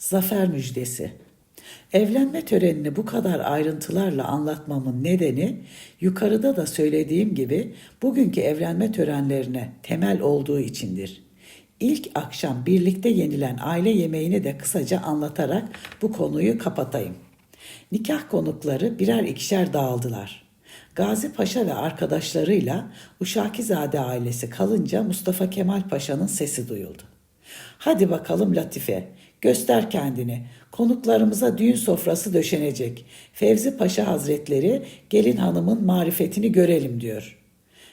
Zafer müjdesi. Evlenme törenini bu kadar ayrıntılarla anlatmamın nedeni yukarıda da söylediğim gibi bugünkü evlenme törenlerine temel olduğu içindir. İlk akşam birlikte yenilen aile yemeğini de kısaca anlatarak bu konuyu kapatayım. Nikah konukları birer ikişer dağıldılar. Gazi Paşa ve arkadaşlarıyla Uşakizade ailesi kalınca Mustafa Kemal Paşa'nın sesi duyuldu. Hadi bakalım Latife, göster kendini. Konuklarımıza düğün sofrası döşenecek. Fevzi Paşa Hazretleri gelin hanımın marifetini görelim diyor.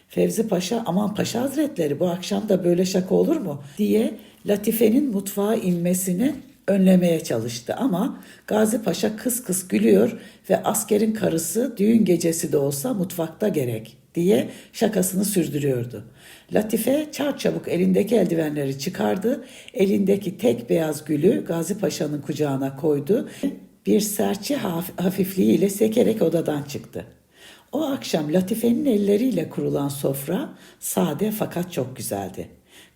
Fevzi Paşa aman Paşa Hazretleri bu akşam da böyle şaka olur mu diye Latife'nin mutfağa inmesini önlemeye çalıştı ama Gazi Paşa kıs kıs gülüyor ve askerin karısı düğün gecesi de olsa mutfakta gerek diye şakasını sürdürüyordu. Latife çarçabuk elindeki eldivenleri çıkardı, elindeki tek beyaz gülü Gazi Paşa'nın kucağına koydu. Bir serçe haf- hafifliğiyle sekerek odadan çıktı. O akşam Latife'nin elleriyle kurulan sofra sade fakat çok güzeldi.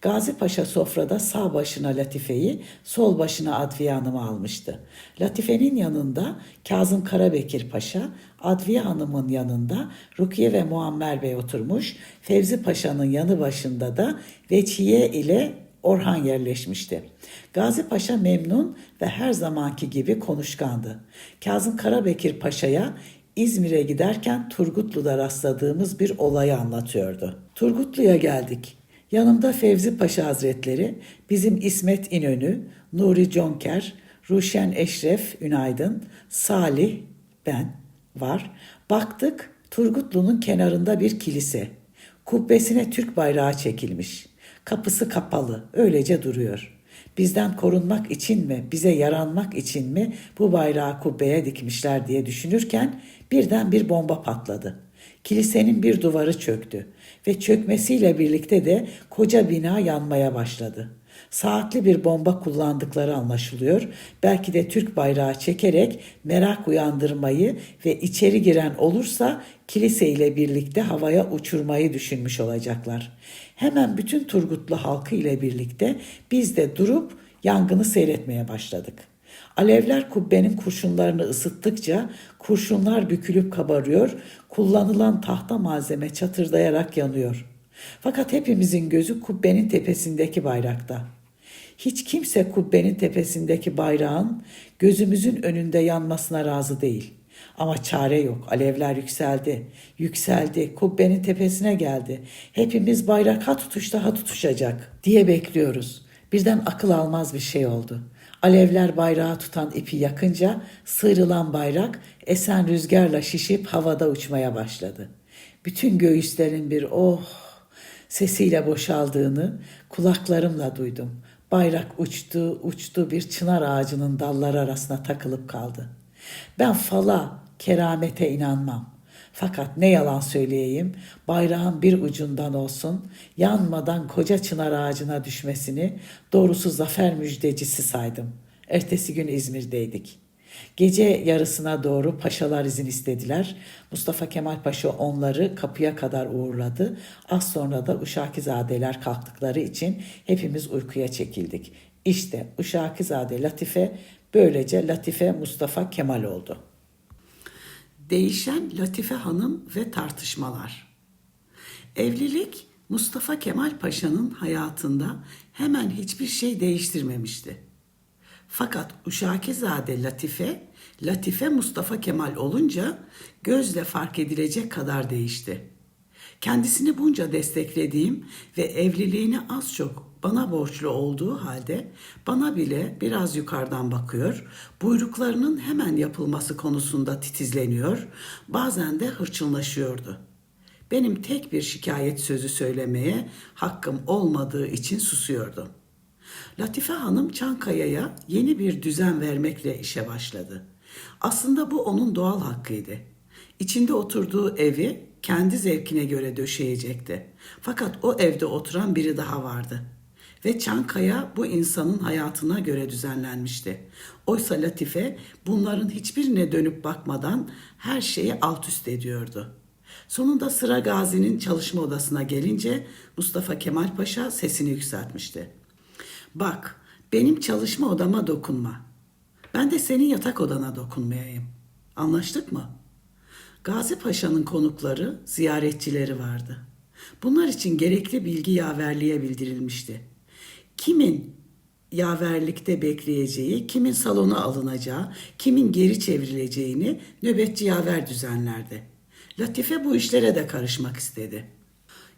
Gazi Paşa sofrada sağ başına Latife'yi, sol başına Adviye Hanım'ı almıştı. Latife'nin yanında Kazım Karabekir Paşa, Adviye Hanım'ın yanında Rukiye ve Muammer Bey oturmuş, Fevzi Paşa'nın yanı başında da Veçiye ile Orhan yerleşmişti. Gazi Paşa memnun ve her zamanki gibi konuşkandı. Kazım Karabekir Paşa'ya İzmir'e giderken Turgutlu'da rastladığımız bir olayı anlatıyordu. Turgutlu'ya geldik. Yanımda Fevzi Paşa Hazretleri, bizim İsmet İnönü, Nuri Conker, Ruşen Eşref Ünaydın, Salih, ben var. Baktık Turgutlu'nun kenarında bir kilise. Kubbesine Türk bayrağı çekilmiş. Kapısı kapalı, öylece duruyor. Bizden korunmak için mi, bize yaranmak için mi bu bayrağı kubbeye dikmişler diye düşünürken birden bir bomba patladı. Kilisenin bir duvarı çöktü ve çökmesiyle birlikte de koca bina yanmaya başladı. Saatli bir bomba kullandıkları anlaşılıyor. Belki de Türk bayrağı çekerek merak uyandırmayı ve içeri giren olursa kilise ile birlikte havaya uçurmayı düşünmüş olacaklar. Hemen bütün Turgutlu halkı ile birlikte biz de durup yangını seyretmeye başladık. Alevler kubbenin kurşunlarını ısıttıkça kurşunlar bükülüp kabarıyor, kullanılan tahta malzeme çatırdayarak yanıyor. Fakat hepimizin gözü kubbenin tepesindeki bayrakta. Hiç kimse kubbenin tepesindeki bayrağın gözümüzün önünde yanmasına razı değil. Ama çare yok. Alevler yükseldi. Yükseldi. Kubbenin tepesine geldi. Hepimiz bayrak ha tutuşta ha tutuşacak diye bekliyoruz. Birden akıl almaz bir şey oldu. Alevler bayrağı tutan ipi yakınca sıyrılan bayrak esen rüzgarla şişip havada uçmaya başladı. Bütün göğüslerin bir oh sesiyle boşaldığını kulaklarımla duydum. Bayrak uçtu, uçtu bir çınar ağacının dalları arasına takılıp kaldı. Ben fala, keramete inanmam. Fakat ne yalan söyleyeyim, bayrağın bir ucundan olsun, yanmadan koca çınar ağacına düşmesini doğrusu zafer müjdecisi saydım. Ertesi gün İzmir'deydik. Gece yarısına doğru paşalar izin istediler. Mustafa Kemal Paşa onları kapıya kadar uğurladı. Az sonra da Uşakizadeler kalktıkları için hepimiz uykuya çekildik. İşte Uşakizade Latife böylece Latife Mustafa Kemal oldu. Değişen Latife Hanım ve tartışmalar. Evlilik Mustafa Kemal Paşa'nın hayatında hemen hiçbir şey değiştirmemişti. Fakat Uşakizade Latife, Latife Mustafa Kemal olunca gözle fark edilecek kadar değişti. Kendisini bunca desteklediğim ve evliliğini az çok bana borçlu olduğu halde bana bile biraz yukarıdan bakıyor, buyruklarının hemen yapılması konusunda titizleniyor, bazen de hırçınlaşıyordu. Benim tek bir şikayet sözü söylemeye hakkım olmadığı için susuyordu. Latife Hanım Çankaya'ya yeni bir düzen vermekle işe başladı. Aslında bu onun doğal hakkıydı. İçinde oturduğu evi kendi zevkine göre döşeyecekti. Fakat o evde oturan biri daha vardı. Ve Çankaya bu insanın hayatına göre düzenlenmişti. Oysa Latife bunların hiçbirine dönüp bakmadan her şeyi alt üst ediyordu. Sonunda sıra Gazi'nin çalışma odasına gelince Mustafa Kemal Paşa sesini yükseltmişti. Bak, benim çalışma odama dokunma. Ben de senin yatak odana dokunmayayım. Anlaştık mı? Gazi Paşa'nın konukları, ziyaretçileri vardı. Bunlar için gerekli bilgi yaverliğe bildirilmişti. Kimin yaverlikte bekleyeceği, kimin salona alınacağı, kimin geri çevrileceğini nöbetçi yaver düzenlerdi. Latife bu işlere de karışmak istedi.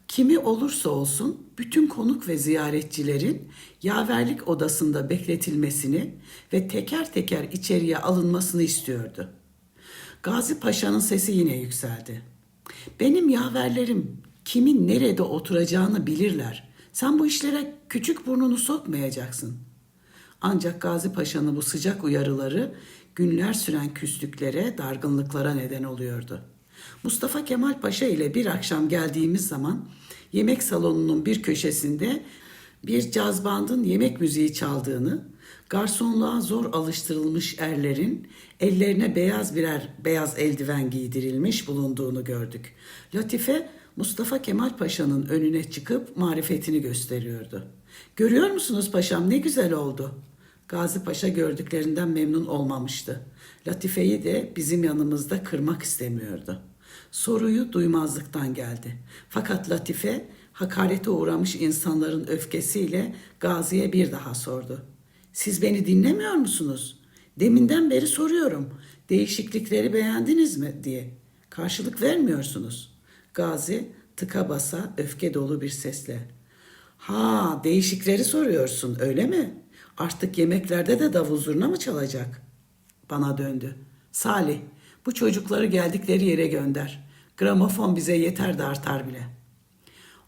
Kimi olursa olsun bütün konuk ve ziyaretçilerin yaverlik odasında bekletilmesini ve teker teker içeriye alınmasını istiyordu. Gazi Paşa'nın sesi yine yükseldi. Benim yaverlerim kimin nerede oturacağını bilirler. Sen bu işlere küçük burnunu sokmayacaksın. Ancak Gazi Paşa'nın bu sıcak uyarıları günler süren küslüklere, dargınlıklara neden oluyordu. Mustafa Kemal Paşa ile bir akşam geldiğimiz zaman yemek salonunun bir köşesinde bir caz bandın yemek müziği çaldığını, garsonluğa zor alıştırılmış erlerin ellerine beyaz birer beyaz eldiven giydirilmiş bulunduğunu gördük. Latife Mustafa Kemal Paşa'nın önüne çıkıp marifetini gösteriyordu. Görüyor musunuz paşam ne güzel oldu. Gazi Paşa gördüklerinden memnun olmamıştı. Latife'yi de bizim yanımızda kırmak istemiyordu. Soruyu duymazlıktan geldi. Fakat Latife hakarete uğramış insanların öfkesiyle Gazi'ye bir daha sordu. Siz beni dinlemiyor musunuz? Deminden beri soruyorum. Değişiklikleri beğendiniz mi diye. Karşılık vermiyorsunuz. Gazi tıka basa öfke dolu bir sesle. Ha değişikleri soruyorsun öyle mi? Artık yemeklerde de davul zurna mı çalacak? Bana döndü. Salih bu çocukları geldikleri yere gönder. Gramofon bize yeter de artar bile.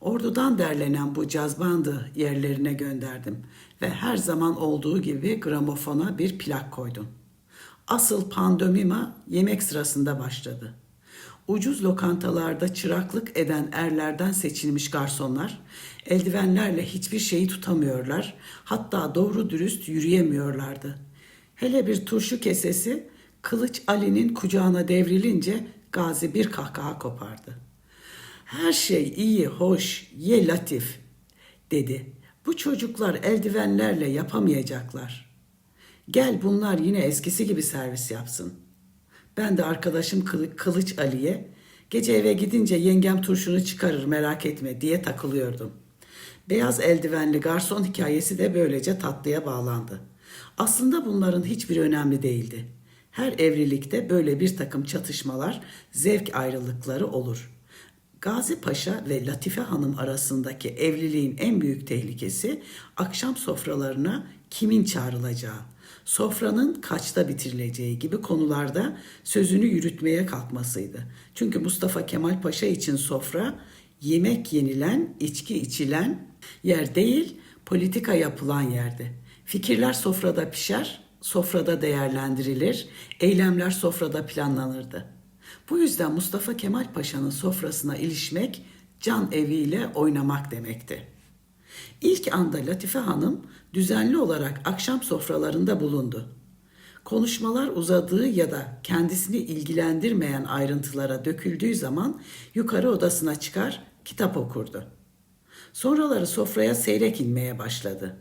Ordudan derlenen bu caz bandı yerlerine gönderdim ve her zaman olduğu gibi gramofona bir plak koydum. Asıl pandomima yemek sırasında başladı. Ucuz lokantalarda çıraklık eden erlerden seçilmiş garsonlar eldivenlerle hiçbir şeyi tutamıyorlar. Hatta doğru dürüst yürüyemiyorlardı. Hele bir turşu kesesi Kılıç Ali'nin kucağına devrilince Gazi bir kahkaha kopardı. Her şey iyi, hoş, ye latif dedi. Bu çocuklar eldivenlerle yapamayacaklar. Gel bunlar yine eskisi gibi servis yapsın. Ben de arkadaşım Kılı- Kılıç Ali'ye gece eve gidince yengem turşunu çıkarır merak etme diye takılıyordum. Beyaz eldivenli garson hikayesi de böylece tatlıya bağlandı. Aslında bunların hiçbir önemli değildi. Her evlilikte böyle bir takım çatışmalar, zevk ayrılıkları olur. Gazi Paşa ve Latife Hanım arasındaki evliliğin en büyük tehlikesi akşam sofralarına kimin çağrılacağı, sofranın kaçta bitirileceği gibi konularda sözünü yürütmeye kalkmasıydı. Çünkü Mustafa Kemal Paşa için sofra yemek yenilen, içki içilen yer değil, politika yapılan yerdi. Fikirler sofrada pişer, sofrada değerlendirilir, eylemler sofrada planlanırdı. Bu yüzden Mustafa Kemal Paşa'nın sofrasına ilişmek can eviyle oynamak demekti. İlk anda Latife Hanım düzenli olarak akşam sofralarında bulundu. Konuşmalar uzadığı ya da kendisini ilgilendirmeyen ayrıntılara döküldüğü zaman yukarı odasına çıkar, kitap okurdu. Sonraları sofraya seyrek inmeye başladı.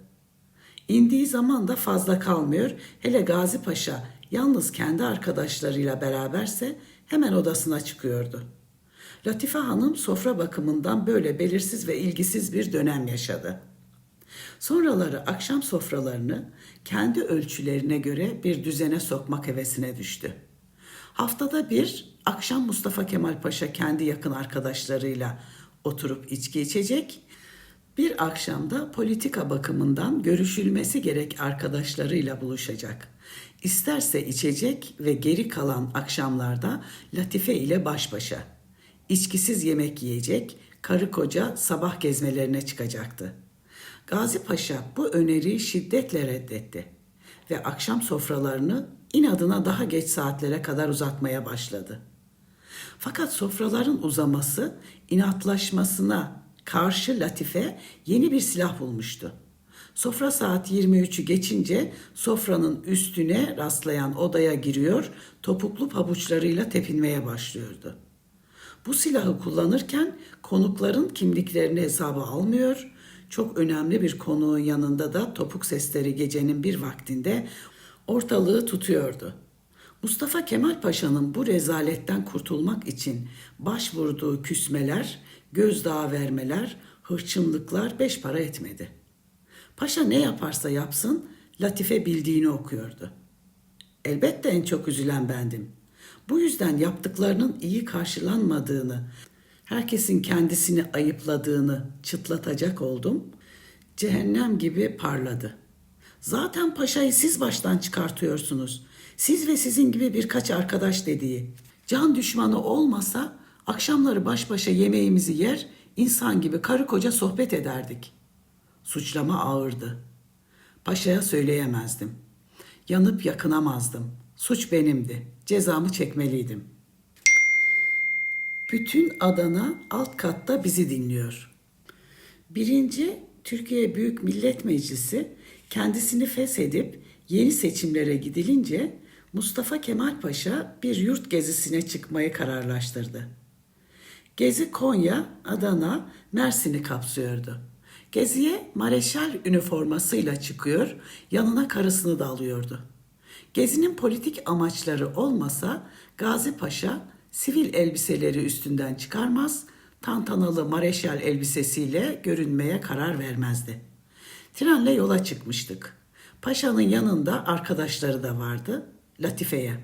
İndiği zaman da fazla kalmıyor. Hele Gazi Paşa yalnız kendi arkadaşlarıyla beraberse hemen odasına çıkıyordu. Latife Hanım sofra bakımından böyle belirsiz ve ilgisiz bir dönem yaşadı. Sonraları akşam sofralarını kendi ölçülerine göre bir düzene sokmak hevesine düştü. Haftada bir akşam Mustafa Kemal Paşa kendi yakın arkadaşlarıyla oturup içki içecek, bir akşamda politika bakımından görüşülmesi gerek arkadaşlarıyla buluşacak. İsterse içecek ve geri kalan akşamlarda Latife ile baş başa. İçkisiz yemek yiyecek, karı koca sabah gezmelerine çıkacaktı. Gazi Paşa bu öneriyi şiddetle reddetti ve akşam sofralarını inadına daha geç saatlere kadar uzatmaya başladı. Fakat sofraların uzaması inatlaşmasına karşı Latife yeni bir silah bulmuştu. Sofra saat 23'ü geçince sofranın üstüne rastlayan odaya giriyor, topuklu pabuçlarıyla tepinmeye başlıyordu. Bu silahı kullanırken konukların kimliklerini hesaba almıyor, çok önemli bir konuğun yanında da topuk sesleri gecenin bir vaktinde ortalığı tutuyordu. Mustafa Kemal Paşa'nın bu rezaletten kurtulmak için başvurduğu küsmeler, gözdağı vermeler, hırçınlıklar beş para etmedi. Paşa ne yaparsa yapsın Latife bildiğini okuyordu. Elbette en çok üzülen bendim. Bu yüzden yaptıklarının iyi karşılanmadığını, herkesin kendisini ayıpladığını çıtlatacak oldum. Cehennem gibi parladı. Zaten paşayı siz baştan çıkartıyorsunuz. Siz ve sizin gibi birkaç arkadaş dediği. Can düşmanı olmasa akşamları baş başa yemeğimizi yer, insan gibi karı koca sohbet ederdik. Suçlama ağırdı. Paşaya söyleyemezdim. Yanıp yakınamazdım. Suç benimdi. Cezamı çekmeliydim. Bütün Adana alt katta bizi dinliyor. Birinci Türkiye Büyük Millet Meclisi kendisini feshedip yeni seçimlere gidilince Mustafa Kemal Paşa bir yurt gezisine çıkmayı kararlaştırdı. Gezi Konya, Adana, Mersin'i kapsıyordu. Geziye mareşal üniformasıyla çıkıyor, yanına karısını da alıyordu. Gezinin politik amaçları olmasa Gazi Paşa sivil elbiseleri üstünden çıkarmaz, tantanalı mareşal elbisesiyle görünmeye karar vermezdi. Trenle yola çıkmıştık. Paşa'nın yanında arkadaşları da vardı, Latife'ye.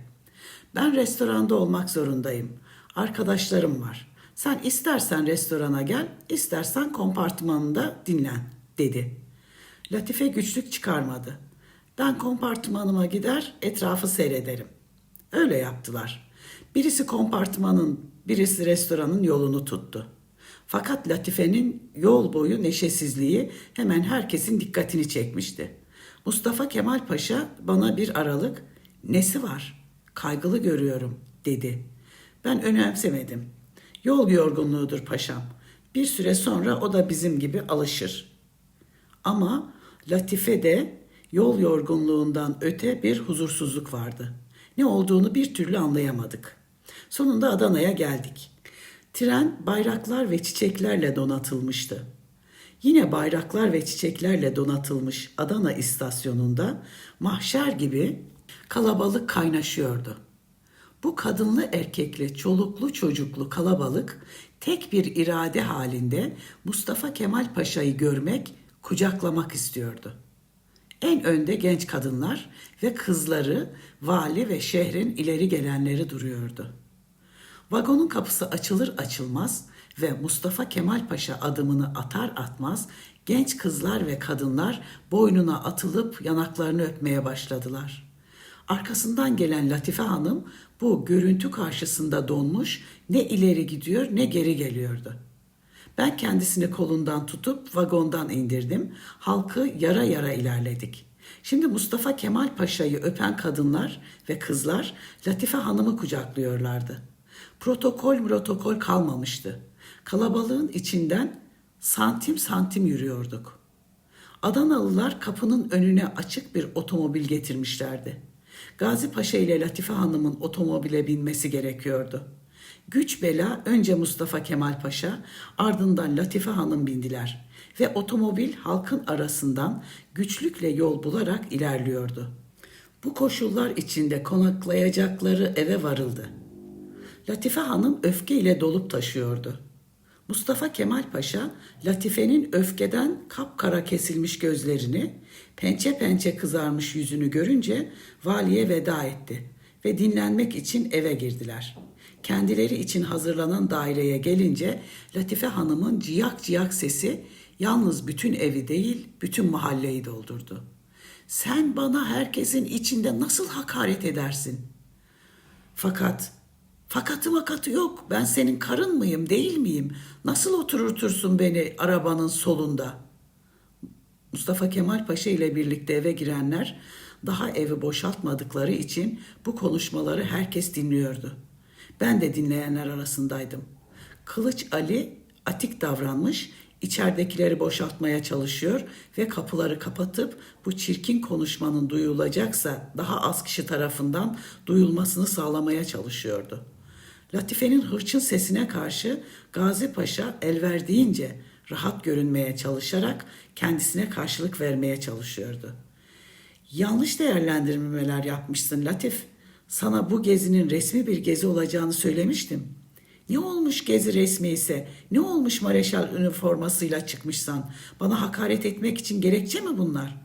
Ben restoranda olmak zorundayım. Arkadaşlarım var. Sen istersen restorana gel, istersen kompartmanında dinlen, dedi. Latife güçlük çıkarmadı. Ben kompartmanıma gider, etrafı seyrederim. Öyle yaptılar. Birisi kompartmanın, birisi restoranın yolunu tuttu. Fakat Latife'nin yol boyu neşesizliği hemen herkesin dikkatini çekmişti. Mustafa Kemal Paşa bana bir aralık nesi var kaygılı görüyorum dedi. Ben önemsemedim. Yol yorgunluğudur paşam. Bir süre sonra o da bizim gibi alışır. Ama Latife de yol yorgunluğundan öte bir huzursuzluk vardı. Ne olduğunu bir türlü anlayamadık. Sonunda Adana'ya geldik. Tren bayraklar ve çiçeklerle donatılmıştı. Yine bayraklar ve çiçeklerle donatılmış Adana istasyonunda mahşer gibi kalabalık kaynaşıyordu. Bu kadınlı erkekli, çoluklu çocuklu kalabalık tek bir irade halinde Mustafa Kemal Paşa'yı görmek, kucaklamak istiyordu. En önde genç kadınlar ve kızları, vali ve şehrin ileri gelenleri duruyordu. Vagonun kapısı açılır açılmaz ve Mustafa Kemal Paşa adımını atar atmaz genç kızlar ve kadınlar boynuna atılıp yanaklarını öpmeye başladılar. Arkasından gelen Latife Hanım bu görüntü karşısında donmuş ne ileri gidiyor ne geri geliyordu. Ben kendisini kolundan tutup vagondan indirdim. Halkı yara yara ilerledik. Şimdi Mustafa Kemal Paşa'yı öpen kadınlar ve kızlar Latife Hanım'ı kucaklıyorlardı. Protokol protokol kalmamıştı. Kalabalığın içinden santim santim yürüyorduk. Adanalılar kapının önüne açık bir otomobil getirmişlerdi. Gazi Paşa ile Latife Hanım'ın otomobile binmesi gerekiyordu. Güç bela önce Mustafa Kemal Paşa ardından Latife Hanım bindiler ve otomobil halkın arasından güçlükle yol bularak ilerliyordu. Bu koşullar içinde konaklayacakları eve varıldı. Latife Hanım öfkeyle dolup taşıyordu. Mustafa Kemal Paşa, Latife'nin öfkeden kapkara kesilmiş gözlerini, pençe pençe kızarmış yüzünü görünce valiye veda etti ve dinlenmek için eve girdiler. Kendileri için hazırlanan daireye gelince Latife Hanım'ın ciyak ciyak sesi yalnız bütün evi değil, bütün mahalleyi doldurdu. Sen bana herkesin içinde nasıl hakaret edersin? Fakat Fakatı makatı yok. Ben senin karın mıyım, değil miyim? Nasıl oturtursun beni arabanın solunda? Mustafa Kemal Paşa ile birlikte eve girenler daha evi boşaltmadıkları için bu konuşmaları herkes dinliyordu. Ben de dinleyenler arasındaydım. Kılıç Ali atik davranmış, içeridekileri boşaltmaya çalışıyor ve kapıları kapatıp bu çirkin konuşmanın duyulacaksa daha az kişi tarafından duyulmasını sağlamaya çalışıyordu.'' Latife'nin hırçın sesine karşı Gazi Paşa el verdiğince rahat görünmeye çalışarak kendisine karşılık vermeye çalışıyordu. Yanlış değerlendirmeler yapmışsın Latif. Sana bu gezinin resmi bir gezi olacağını söylemiştim. Ne olmuş gezi resmi ise, ne olmuş mareşal üniformasıyla çıkmışsan, bana hakaret etmek için gerekçe mi bunlar?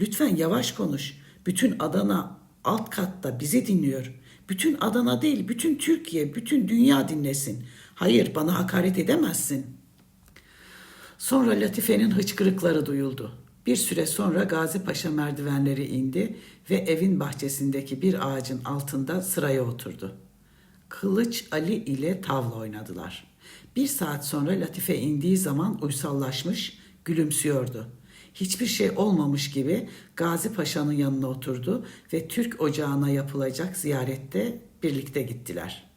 Lütfen yavaş konuş. Bütün Adana alt katta bizi dinliyor. Bütün Adana değil, bütün Türkiye, bütün dünya dinlesin. Hayır, bana hakaret edemezsin.'' Sonra Latife'nin hıçkırıkları duyuldu. Bir süre sonra Gazi Paşa merdivenleri indi ve evin bahçesindeki bir ağacın altında sıraya oturdu. Kılıç Ali ile tavla oynadılar. Bir saat sonra Latife indiği zaman uysallaşmış, gülümsüyordu. Hiçbir şey olmamış gibi Gazi Paşa'nın yanına oturdu ve Türk ocağına yapılacak ziyarette birlikte gittiler.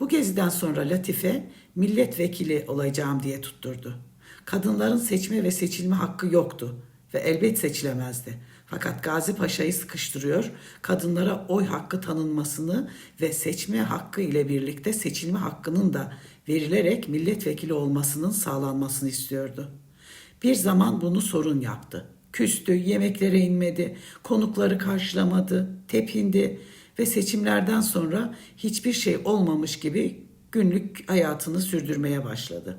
Bu geziden sonra Latife milletvekili olacağım diye tutturdu. Kadınların seçme ve seçilme hakkı yoktu ve elbet seçilemezdi. Fakat Gazi Paşa'yı sıkıştırıyor, kadınlara oy hakkı tanınmasını ve seçme hakkı ile birlikte seçilme hakkının da verilerek milletvekili olmasının sağlanmasını istiyordu. Bir zaman bunu sorun yaptı. Küstü, yemeklere inmedi, konukları karşılamadı, tepindi ve seçimlerden sonra hiçbir şey olmamış gibi günlük hayatını sürdürmeye başladı.